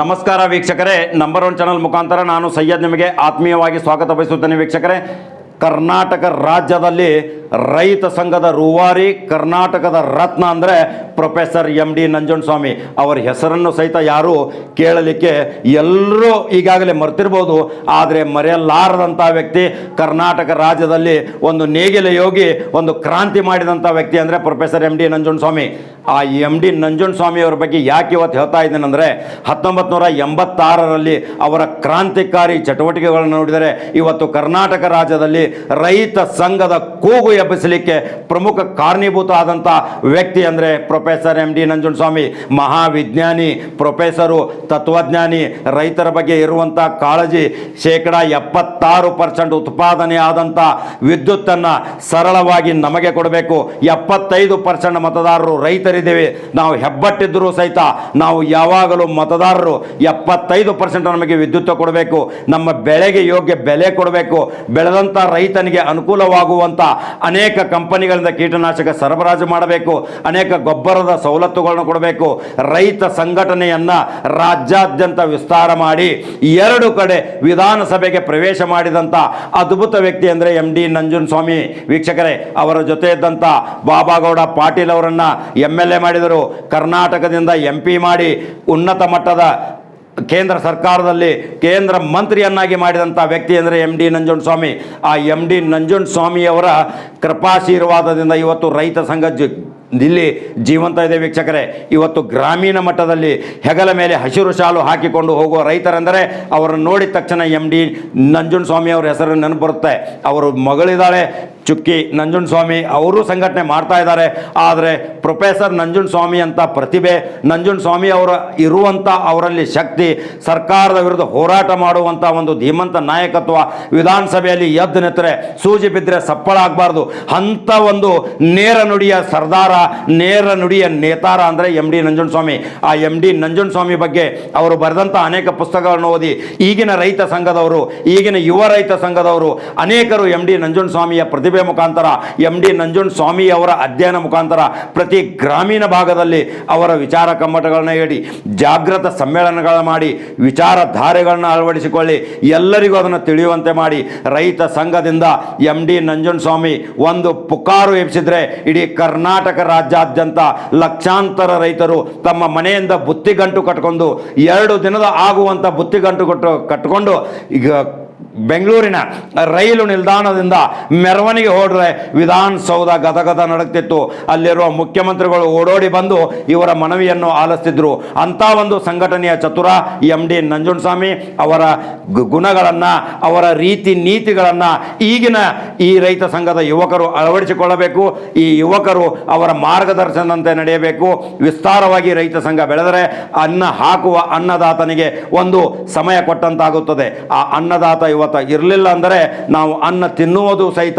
ನಮಸ್ಕಾರ ವೀಕ್ಷಕರೇ number one channel ಮುಖಾಂತರ ನಾನು ಸಯ್ಯದ್ ನಿಮಗೆ ಆತ್ಮೀಯವಾಗಿ ಸ್ವಾಗತ ಬಯಸುತ್ತೇನೆ ವೀಕ್ಷಕರೇ. ಕರ್ನಾಟಕ ರಾಜ್ಯದಲ್ಲಿ ರೈತ ಸಂಘದ ರೂವಾರಿ, ಕರ್ನಾಟಕದ ರತ್ನ ಅಂದರೆ ಪ್ರೊಫೆಸರ್ ಎಂ ಡಿ ನಂಜುಂಡಸ್ವಾಮಿ. ಅವರ ಹೆಸರನ್ನು ಸಹಿತ ಯಾರು ಕೇಳಲಿಕ್ಕೆ ಎಲ್ಲರೂ ಈಗಾಗಲೇ ಮರ್ತಿರ್ಬೋದು. ಆದರೆ ಮರೆಯಲಾರದಂಥ ವ್ಯಕ್ತಿ, ಕರ್ನಾಟಕ ರಾಜ್ಯದಲ್ಲಿ ಒಂದು ನೇಗಿಲ ಯೋಗಿ, ಒಂದು ಕ್ರಾಂತಿ ಮಾಡಿದಂಥ ವ್ಯಕ್ತಿ ಅಂದರೆ ಪ್ರೊಫೆಸರ್ ಎಂ ಡಿ ನಂಜುಂಡಸ್ವಾಮಿ. ಆ ಎಂ ಡಿ ಅವರ ಬಗ್ಗೆ ಯಾಕೆ ಇವತ್ತು ಹೇಳ್ತಾ ಇದ್ದೇನೆಂದರೆ ಹತ್ತೊಂಬತ್ತು ನೂರ ಎಂಬತ್ತಾರರಲ್ಲಿ ಅವರ ಕ್ರಾಂತಿಕಾರಿ ಚಟುವಟಿಕೆಗಳನ್ನು ನೋಡಿದರೆ ಇವತ್ತು ಕರ್ನಾಟಕ ರಾಜ್ಯದಲ್ಲಿ ರೈತ ಸಂಘದ ಕೂಗು ಎಬ್ಬಿಸಲಿಕ್ಕೆ ಪ್ರಮುಖ ಕಾರಣೀಭೂತ ಆದಂಥ ವ್ಯಕ್ತಿ ಅಂದರೆ ಪ್ರೊಫೆಸರ್ ಎಂ ಡಿ ನಂಜುಂಡಸ್ವಾಮಿ, ಮಹಾವಿಜ್ಞಾನಿ, ಪ್ರೊಫೆಸರು, ತತ್ವಜ್ಞಾನಿ, ರೈತರ ಬಗ್ಗೆ ಇರುವಂಥ ಕಾಳಜಿ ಶೇಕಡ ಎಪ್ಪತ್ತಾರು ಪರ್ಸೆಂಟ್ ಉತ್ಪಾದನೆ ಆದಂಥ ವಿದ್ಯುತ್ತನ್ನು ಸರಳವಾಗಿ ನಮಗೆ ಕೊಡಬೇಕು. ಎಪ್ಪತ್ತೈದು ಪರ್ಸೆಂಟ್ ಮತದಾರರು ರೈತರಿದ್ದೇವೆ. ನಾವು ಹೆಬ್ಬಟ್ಟಿದ್ದರೂ ಸಹಿತ ನಾವು ಯಾವಾಗಲೂ ಮತದಾರರು ಎಪ್ಪತ್ತೈದು ಪರ್ಸೆಂಟ್ ನಮಗೆ ವಿದ್ಯುತ್ ಕೊಡಬೇಕು. ನಮ್ಮ ಬೆಳೆಗೆ ಯೋಗ್ಯ ಬೆಲೆ ಕೊಡಬೇಕು. ಬೆಳೆದಂಥ ರೈತನಿಗೆ ಅನುಕೂಲವಾಗುವಂಥ ಅನೇಕ ಕಂಪನಿಗಳಿಂದ ಕೀಟನಾಶಕ ಸರಬರಾಜು ಮಾಡಬೇಕು, ಅನೇಕ ಗೊಬ್ಬರದ ಸವಲತ್ತುಗಳನ್ನು ಕೊಡಬೇಕು. ರೈತ ಸಂಘಟನೆಯನ್ನು ರಾಜ್ಯಾದ್ಯಂತ ವಿಸ್ತಾರ ಮಾಡಿ ಎರಡು ಕಡೆ ವಿಧಾನಸಭೆಗೆ ಪ್ರವೇಶ ಮಾಡಿದಂಥ ಅದ್ಭುತ ವ್ಯಕ್ತಿ ಅಂದರೆ ಎಂ ಡಿ ನಂಜುಂಡಸ್ವಾಮಿ ವೀಕ್ಷಕರೇ, ಅವರ ಜೊತೆ ಇದ್ದಂಥ ಬಾಬಾಗೌಡ ಪಾಟೀಲ್ ಅವರನ್ನು ಎಂ ಎಲ್ ಎ ಮಾಡಿದರು. ಕರ್ನಾಟಕದಿಂದ ಎಂ ಪಿ ಮಾಡಿ ಉನ್ನತ ಮಟ್ಟದ ಕೇಂದ್ರ ಸರ್ಕಾರದಲ್ಲಿ ಕೇಂದ್ರ ಮಂತ್ರಿಯನ್ನಾಗಿ ಮಾಡಿದಂಥ ವ್ಯಕ್ತಿ ಅಂದರೆ ಎಂ ಡಿ ನಂಜುಂಡಸ್ವಾಮಿ. ಆ ಎಂ ಡಿ ನಂಜುಂಡಸ್ವಾಮಿಯವರ ಕೃಪಾಶೀರ್ವಾದದಿಂದ ಇವತ್ತು ರೈತ ಸಂಘ ಇಲ್ಲಿ ಜೀವಂತ ಇದೆ ವೀಕ್ಷಕರೇ. ಇವತ್ತು ಗ್ರಾಮೀಣ ಮಟ್ಟದಲ್ಲಿ ಹೆಗಲ ಮೇಲೆ ಹಸಿರು ಶಾಲು ಹಾಕಿಕೊಂಡು ಹೋಗುವ ರೈತರೆಂದರೆ ಅವರನ್ನು ನೋಡಿದ ತಕ್ಷಣ ಎಂ ಡಿ ನಂಜುಂಡಸ್ವಾಮಿ ಅವರ ಹೆಸರು ನೆನಪು ಬರುತ್ತೆ. ಅವರು ಮಗಳಿದ್ದಾಳೆ, ಚುಕ್ಕಿ ನಂಜುಂಡಸ್ವಾಮಿ ಅವರು ಸಂಘಟನೆ ಮಾಡ್ತಾ ಇದ್ದಾರೆ. ಆದರೆ ಪ್ರೊಫೆಸರ್ ನಂಜುಂಡಸ್ವಾಮಿ ಅಂತ ಪ್ರತಿಭೆ, ನಂಜುಂಡಸ್ವಾಮಿ ಅವರ ಇರುವಂಥ ಅವರಲ್ಲಿ ಶಕ್ತಿ, ಸರ್ಕಾರದ ವಿರುದ್ಧ ಹೋರಾಟ ಮಾಡುವಂಥ ಒಂದು ಧೀಮಂತ ನಾಯಕತ್ವ ವಿಧಾನಸಭೆಯಲ್ಲಿ ಎದ್ದು ನಿಂತರೆ, ಸೂಜಿ ಬಿದ್ದರೆ ಸಪ್ಪಳ ಆಗಬಾರ್ದು. ಅಂಥ ಒಂದು ನೇರ ನುಡಿಯ ಸರ್ದಾರ ನೇರ ನುಡಿಯ ನೇತಾರ ಅಂದರೆ ಎಂ ಡಿ ನಂಜುಂಡಸ್ವಾಮಿ. ಆ ಎಂ ಡಿ ನಂಜುಂಡಸ್ವಾಮಿ ಬಗ್ಗೆ ಅವರು ಬರೆದಂಥ ಅನೇಕ ಪುಸ್ತಕಗಳನ್ನು ಓದಿ, ಈಗಿನ ರೈತ ಸಂಘದವರು, ಈಗಿನ ಯುವ ರೈತ ಸಂಘದವರು, ಅನೇಕರು ಎಂ ಡಿ ನಂಜುಂಡಸ್ವಾಮಿಯ ಪ್ರತಿಭೆ ಮುಖಾಂತರ ಎಂ ಡಿ ನಂಜುಂಡಸ್ವಾಮಿ ಅವರ ಅಧ್ಯಯನ ಮುಖಾಂತರ ಪ್ರತಿ ಗ್ರಾಮೀಣ ಭಾಗದಲ್ಲಿ ಅವರ ವಿಚಾರ ಕಮ್ಮಟಗಳನ್ನ ಹೇಳಿ ಜಾಗೃತ ಸಮ್ಮೇಳನಗಳನ್ನು ಮಾಡಿ, ವಿಚಾರಧಾರೆಗಳನ್ನ ಅಳವಡಿಸಿಕೊಳ್ಳಿ, ಎಲ್ಲರಿಗೂ ಅದನ್ನು ತಿಳಿಯುವಂತೆ ಮಾಡಿ, ರೈತ ಸಂಘದಿಂದ ಎಂ ಡಿ ನಂಜುಂಡಸ್ವಾಮಿ ಒಂದು ಪುಕಾರು ಎಬ್ಬಿಸಿದ್ರೆ ಇಡೀ ಕರ್ನಾಟಕ ರಾಜ್ಯಾದ್ಯಂತ ಲಕ್ಷಾಂತರ ರೈತರು ತಮ್ಮ ಮನೆಯಿಂದ ಬುತ್ತಿಗಂಟು ಕಟ್ಕೊಂಡು ಎರಡು ದಿನದ ಆಗುವಂಥ ಬುತ್ತಿಗಂಟು ಕಟ್ಟು ಕಟ್ಕೊಂಡು ಈಗ ಬೆಂಗಳೂರಿನ ರೈಲು ನಿಲ್ದಾಣದಿಂದ ಮೆರವಣಿಗೆ ಹೊರಡ್ರೆ ವಿಧಾನಸೌಧ ಗದಗದ ನಡಕ್ತಿತ್ತು ಅಲ್ಲಿರುವ ಮುಖ್ಯಮಂತ್ರಿಗಳು ಓಡೋಡಿ ಬಂದು ಇವರ ಮನವಿಯನ್ನು ಆಲಿಸ್ತಿದ್ರು. ಅಂತ ಒಂದು ಸಂಘಟನೆಯ ಚತುರ ಎಂ ಡಿ ನಂಜುಂಡಸ್ವಾಮಿ ಅವರ ಗುಣಗಳನ್ನು, ಅವರ ರೀತಿ ನೀತಿಗಳನ್ನು ಈಗಿನ ಈ ರೈತ ಸಂಘದ ಯುವಕರು ಅಳವಡಿಸಿಕೊಳ್ಳಬೇಕು. ಈ ಯುವಕರು ಅವರ ಮಾರ್ಗದರ್ಶನದಂತೆ ನಡೆಯಬೇಕು. ವಿಸ್ತಾರವಾಗಿ ರೈತ ಸಂಘ ಬೆಳೆದರೆ ಅನ್ನ ಹಾಕುವ ಅನ್ನದಾತನಿಗೆ ಒಂದು ಸಮಯ ಕೊಟ್ಟಂತಾಗುತ್ತದೆ. ಆ ಅನ್ನದಾತ ಇವತ್ತು ಇರಲಿಲ್ಲ ಅಂದರೆ ನಾವು ಅನ್ನ ತಿನ್ನುವುದು ಸಹಿತ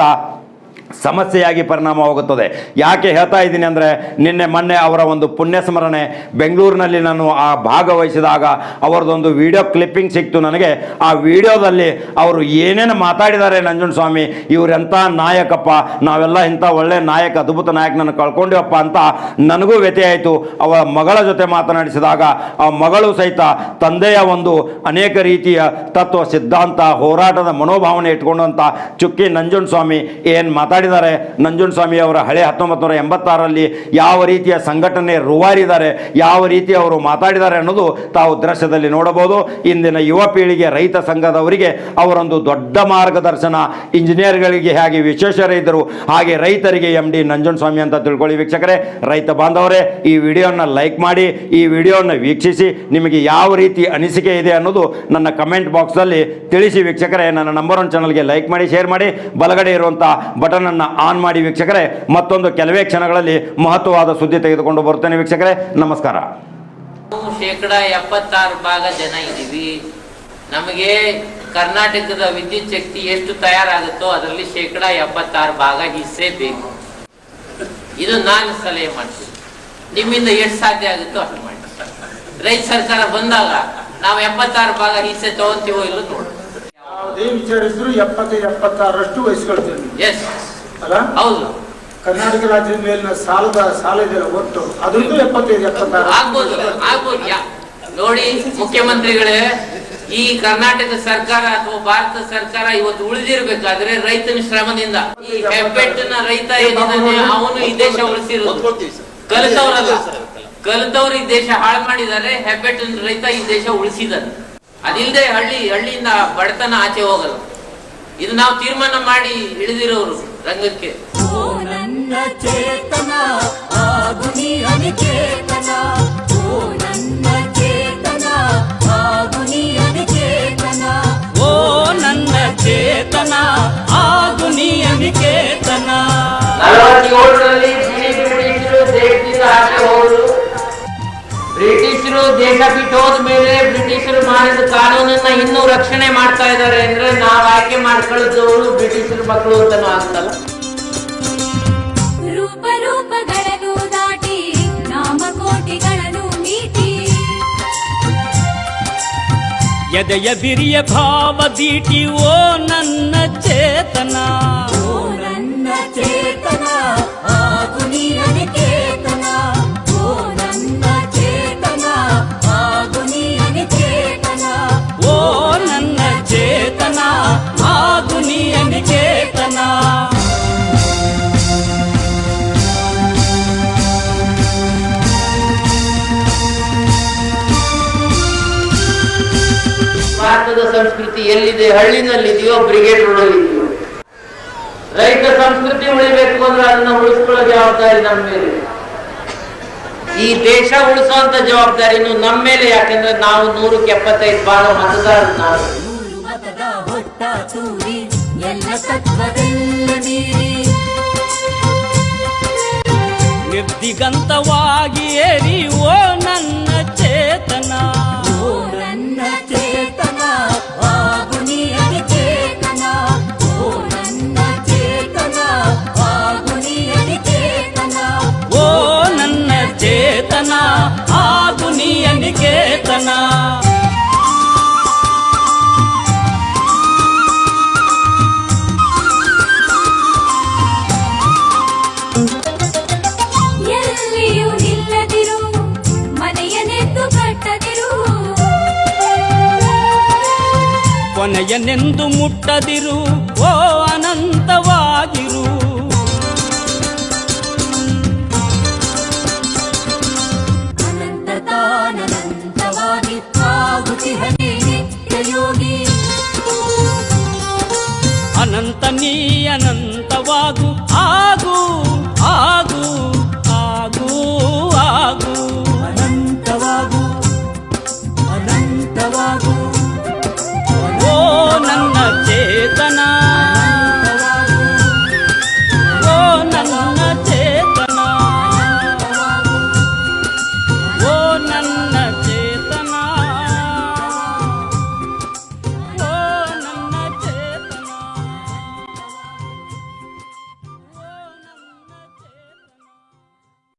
ಸಮಸ್ಯೆಯಾಗಿ ಪರಿಣಾಮವಾಗುತ್ತದೆ. ಯಾಕೆ ಹೇಳ್ತಾ ಇದ್ದೀನಿ ಅಂದರೆ ನಿನ್ನೆ ಮೊನ್ನೆ ಅವರ ಒಂದು ಪುಣ್ಯ ಸ್ಮರಣೆ ಬೆಂಗಳೂರಿನಲ್ಲಿ ನಾನು ಆ ಭಾಗವಹಿಸಿದಾಗ ಅವರದೊಂದು ವಿಡಿಯೋ ಕ್ಲಿಪ್ಪಿಂಗ್ ಸಿಕ್ತು ನನಗೆ. ಆ ವಿಡಿಯೋದಲ್ಲಿ ಅವರು ಏನೇನು ಮಾತಾಡಿದ್ದಾರೆ ನಂಜುಂಡಸ್ವಾಮಿ ಇವರೆಂಥ ನಾಯಕಪ್ಪ, ನಾವೆಲ್ಲ ಇಂಥ ಒಳ್ಳೆ ನಾಯಕ, ಅದ್ಭುತ ನಾಯಕನನ್ನು ಕಳ್ಕೊಂಡಿವಪ್ಪ ಅಂತ ನನಗೂ ವ್ಯಥೆ ಆಯಿತು. ಅವರ ಮಗಳ ಜೊತೆ ಮಾತನಾಡಿಸಿದಾಗ ಆ ಮಗಳು ಸಹಿತ ತಂದೆಯ ಒಂದು ಅನೇಕ ರೀತಿಯ ತತ್ವ, ಸಿದ್ಧಾಂತ, ಹೋರಾಟದ ಮನೋಭಾವನೆ ಇಟ್ಕೊಂಡಂಥ ಚುಕ್ಕಿ ನಂಜುಂಡಸ್ವಾಮಿ ಏನು ಮಾತಾಡಿದ್ದಾರೆ ನಂಜುಂಡಸ್ವಾಮಿ ಅವರ ಹಳೆ ಹತ್ತೊಂಬತ್ತು ನೂರ ಎಂಬತ್ತಾರರಲ್ಲಿ ಯಾವ ರೀತಿಯ ಸಂಘಟನೆ ರೂವಾರಿದ್ದಾರೆ, ಯಾವ ರೀತಿ ಅವರು ಮಾತಾಡಿದ್ದಾರೆ ಅನ್ನೋದು ತಾವು ದೃಶ್ಯದಲ್ಲಿ ನೋಡಬಹುದು. ಇಂದಿನ ಯುವ ಪೀಳಿಗೆ ರೈತ ಸಂಘದವರಿಗೆ ಅವರೊಂದು ದೊಡ್ಡ ಮಾರ್ಗದರ್ಶನ, ಇಂಜಿನಿಯರ್ಗಳಿಗೆ ಹೇಗೆ ವಿಶೇಷ ಇದ್ದರು ಹಾಗೆ ರೈತರಿಗೆ ಎಂ ಡಿ ನಂಜುಂಡಸ್ವಾಮಿ ಅಂತ ತಿಳ್ಕೊಳ್ಳಿ ವೀಕ್ಷಕರೇ. ರೈತ ಬಾಂಧವರೇ, ಈ ವಿಡಿಯೋನ ಲೈಕ್ ಮಾಡಿ, ಈ ವಿಡಿಯೋನ ವೀಕ್ಷಿಸಿ, ನಿಮಗೆ ಯಾವ ರೀತಿ ಅನಿಸಿಕೆ ಇದೆ ಅನ್ನೋದು ನನ್ನ ಕಮೆಂಟ್ ಬಾಕ್ಸಲ್ಲಿ ತಿಳಿಸಿ ವೀಕ್ಷಕರೇ. ನನ್ನ ನಂಬರ್ ಒನ್ ಚಾನಲ್ಗೆ ಲೈಕ್ ಮಾಡಿ, ಶೇರ್ ಮಾಡಿ, ಬಲಗಡೆ ಇರುವಂಥ ಬಟನನ್ನು ಆನ್ ಮಾಡಿ ವೀಕ್ಷಕರೇ ಮತ್ತೊಂದು ಕೆಲವೇ ಕ್ಷಣಗಳಲ್ಲಿ ಮಹತ್ವವಾದ ಸುದ್ದಿ ತೆಗೆದುಕೊಂಡು ಬರುತ್ತೇನೆ ವೀಕ್ಷಕರೇ. ನಮಸ್ಕಾರ. ನಾವು ಶೇಕಡ ಎಪ್ಪತ್ತಾರು ಭಾಗ ಜನ ಇದ್ದೀವಿ. ನಮಗೆ ಕರ್ನಾಟಕದ ವಿದ್ಯುತ್ ಶಕ್ತಿ ಎಷ್ಟು ತಯಾರಾಗುತ್ತೋ ಅದರಲ್ಲಿ ಶೇಕಡ ಎಪ್ಪತ್ತಾರು ಭಾಗ ಹಿಸ್ಸೆ ಬೇಕು. ಇದು ನಾನು ಸಲಹೆ ಮಾಡ್ತೀನಿ ನಿಮ್ಮಿಂದ ಎಷ್ಟು ಸಾಧ್ಯ ಆಗುತ್ತೋ ಅಷ್ಟು ಮಾಡಿ. ರೈತ ಸರ್ಕಾರ ಬಂದಾಗ ನಾವು ಎಪ್ಪತ್ತಾರು ಭಾಗ ಹಿಸ್ಸೆ ತಗೊಂತೀವೋ ಇಲ್ಲೋ ನೋಡಿ. ಯಾವುದೇ ವಿಚಾರಿಸಿದ್ರು ಎಪ್ಪತ್ತೈದು ಎಪ್ಪತ್ತಾರಷ್ಟು ವಹಿಸ್ಕೊಳ್ತೇವೆ ಎಸ್ ಅಲ್ಲ? ಹೌದು. ಕರ್ನಾಟಕ ರಾಜ್ಯದ ಮೇಲಿನ ಸಾಲದ ಸಾಲ ಇದೆ ಒಟ್ಟು? ಅದರದ್ದು ಎಪ್ಪತ್ತೈದು ಎಪ್ಪತ್ತಾರು. ಆಗ್ಬೋದು ನೋಡಿ ಮುಖ್ಯಮಂತ್ರಿಗಳೇ ಈ ಕರ್ನಾಟಕ ಸರ್ಕಾರ ಅಥವಾ ಭಾರತ ಸರ್ಕಾರ ಇವತ್ತು ಉಳಿದಿರ್ಬೇಕಾದ್ರೆ ರೈತನ ಶ್ರಮದಿಂದ ಈ ಹೆಬ್ಬೆಟ್ಟಿನ ರೈತ ಏನಿದ್ದಾನೆ ಅವನು ಈ ದೇಶ ಉಳಿಸಿರೋದು. ಕಲಿತವ್ರಲ್ಲ. ಕಲಿತವ್ರು ಈ ದೇಶ ಹಾಳು ಮಾಡಿದ್ದಾರೆ ಹೆಬ್ಬೆಟ್ಟಿನ ರೈತ ಈ ದೇಶ ಉಳಿಸಿದ್ದಾನೆ. ಅದಿಲ್ಲದೆ ಹಳ್ಳಿ ಹಳ್ಳಿಯಿಂದ ಬಡತನ ಆಚೆ ಹೋಗಲ್ಲ. ಇದು ನಾವು ತೀರ್ಮಾನ ಮಾಡಿ ಇಳಿದಿರೋರು. ರಂಗಕ್ಕೆ ಓ ದೇಶ ಬಿಟ್ಟು ಹೋದ್ಮೇಲೆ ಬ್ರಿಟಿಷರು ಮಾಡಿದ ಕಾನೂನನ್ನ ಇನ್ನೂ ರಕ್ಷಣೆ ಮಾಡ್ತಾ ಇದ್ದಾರೆ ಅಂದ್ರೆ ನಾವು ಆಯ್ಕೆ ಮಾಡ್ಕೊಳ್ಳೋದವರು ಬ್ರಿಟಿಷರ ಮಕ್ಕಳು ಅಂತಾನು ಆಗ್ತಲ್ಲ. ರೂಪ ರೂಪಗಳನ್ನು ದಾಟಿ ನಾಮಕೋಟಿಗಳನ್ನು ಮೀಟಿ ಎದೆಯ ಬಿರಿಯ ಭಾವ ದೀಟಿ ಓ ನನ್ನ ಚೇತನ. ಭಾರತದ ಸಂಸ್ಕೃತಿ ಎಲ್ಲಿದೆ, ಹಳ್ಳಿನಲ್ಲಿದೆಯೋ ಬ್ರಿಗೇಡ್ ರೋಡಲ್ಲಿದೆಯೋ ರೈತ ಸಂಸ್ಕೃತಿ ಉಳಿಬೇಕು ಅಂದ್ರೆ ಅದನ್ನ ಉಳಿಸ್ಕೊಳ್ಳೋ ಜವಾಬ್ದಾರಿ ನಮ್ಮ ಮೇಲೆ. ಈ ದೇಶ ಉಳಿಸುವಂತ ಜವಾಬ್ದಾರಿನೂ ನಮ್ಮ ಮೇಲೆ ಯಾಕಂದ್ರೆ ನಾವು ನೂರಕ್ಕೆ ಎಪ್ಪತ್ತೈದು ಬಾರ ಮತದಾರರು ನಾವು ನೂರು ನೀ ಅನಿಕೇತನ ಎಲ್ಲಿಯೂ ನಿಲ್ಲದಿರು ಮನೆಯನೆದ್ದು ಕಟ್ಟದಿರು. ಕೊನೆಯನೆಂದು ಮುಟ್ಟದಿರು ಓ ಅನಂತವಾಗಿರು. நீ அனந்த